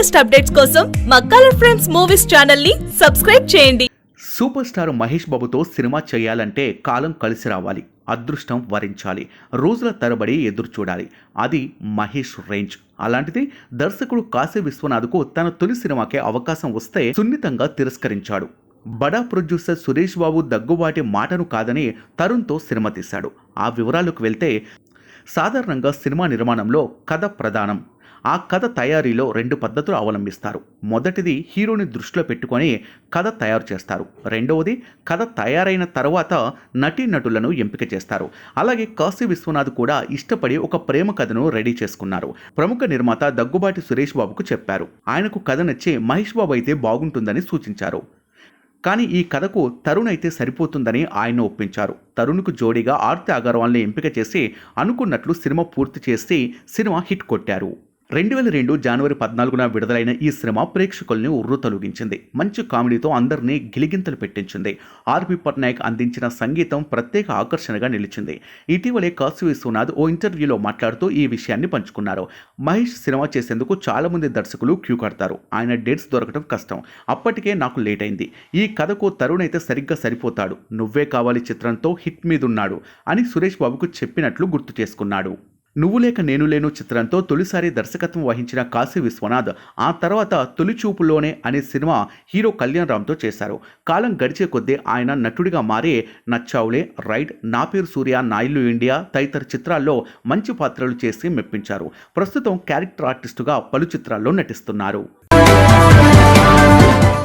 Latest updates కోసం మా colour friends movies ఛానల్ని సబ్స్క్రైబ్ చేయండి. సూపర్ స్టార్ మహేష్ బాబుతో సినిమా చేయాలంటే కాలం కలిసి రావాలి అదృష్టం వరించాలి రోజుల తరబడి ఎదురు చూడాలి. అది మహేష్ రేంజ్. అలాంటిది దర్శకుడు కాశీ విశ్వనాథ్కు తన తొలి సినిమాకే అవకాశం వస్తే సున్నితంగా తిరస్కరించాడు. బడా ప్రొడ్యూసర్ సురేష్ బాబు దగ్గుబాటి మాటను కాదని తరుణ్తో సినిమా తీశాడు. ఆ వివరాలకు వెళ్తే సాధారణంగా సినిమా నిర్మాణంలో కథ ప్రధానం. ఆ కథ తయారీలో రెండు పద్ధతులు అవలంబిస్తారు. మొదటిది హీరోని దృష్టిలో పెట్టుకొని కథ తయారు చేస్తారు. రెండవది కథ తయారైన తర్వాత నటీనటులను ఎంపిక చేస్తారు. అలాగే కాశీ విశ్వనాథ్ కూడా ఇష్టపడి ఒక ప్రేమ కథను రెడీ చేసుకున్నారు. ప్రముఖ నిర్మాత దగ్గుబాటి సురేష్ బాబుకు చెప్పారు. ఆయనకు కథ నచ్చి మహేష్ బాబు అయితే బాగుంటుందని సూచించారు. కానీ ఈ కథకు తరుణ్ అయితే సరిపోతుందని ఆయన ఒప్పించారు. తరుణ్కు జోడీగా ఆర్తి అగర్వాల్ని ఎంపిక చేసి అనుకున్నట్లు సినిమా పూర్తి చేసి సినిమా హిట్ కొట్టారు. రెండు వేల రెండు జనవరి పద్నాలుగున విడుదలైన ఈ సినిమా ప్రేక్షకుల్ని ఉర్రు తొలగించింది. మంచి కామెడీతో అందరినీ గిలిగింతలు పెట్టించింది. ఆర్పి పట్నాయక్ అందించిన సంగీతం ప్రత్యేక ఆకర్షణగా నిలిచింది. ఇటీవలే కాశీ విశ్వనాథ్ ఓ ఇంటర్వ్యూలో మాట్లాడుతూ ఈ విషయాన్ని పంచుకున్నారు. మహేష్ సినిమా చేసేందుకు చాలా మంది దర్శకులు క్యూ కడతారు. ఆయన డేట్స్ దొరకడం కష్టం. అప్పటికే నాకు లేట్ అయింది. ఈ కథకు తరుణ్ అయితే సరిగ్గా సరిపోతాడు. నువ్వే కావాలి చిత్రంతో హిట్ మీదున్నాడు అని సురేష్ బాబుకు చెప్పినట్లు గుర్తు చేసుకున్నాడు. నువ్వు లేక నేను లేను చిత్రంతో తొలిసారి దర్శకత్వం వహించిన కాశీ విశ్వనాథ్ ఆ తర్వాత తొలి చూపులోనే అనే సినిమా హీరో కళ్యాణ్ రామ్తో చేశారు. కాలం గడిచే కొద్దీ ఆయన నటుడిగా మారి నచ్చావులే రైడ్ నా పేరు సూర్య నాయిల్లు ఇండియా తదితర చిత్రాల్లో మంచి పాత్రలు చేసి మెప్పించారు. ప్రస్తుతం క్యారెక్టర్ ఆర్టిస్టుగా పలు చిత్రాల్లో నటిస్తున్నారు.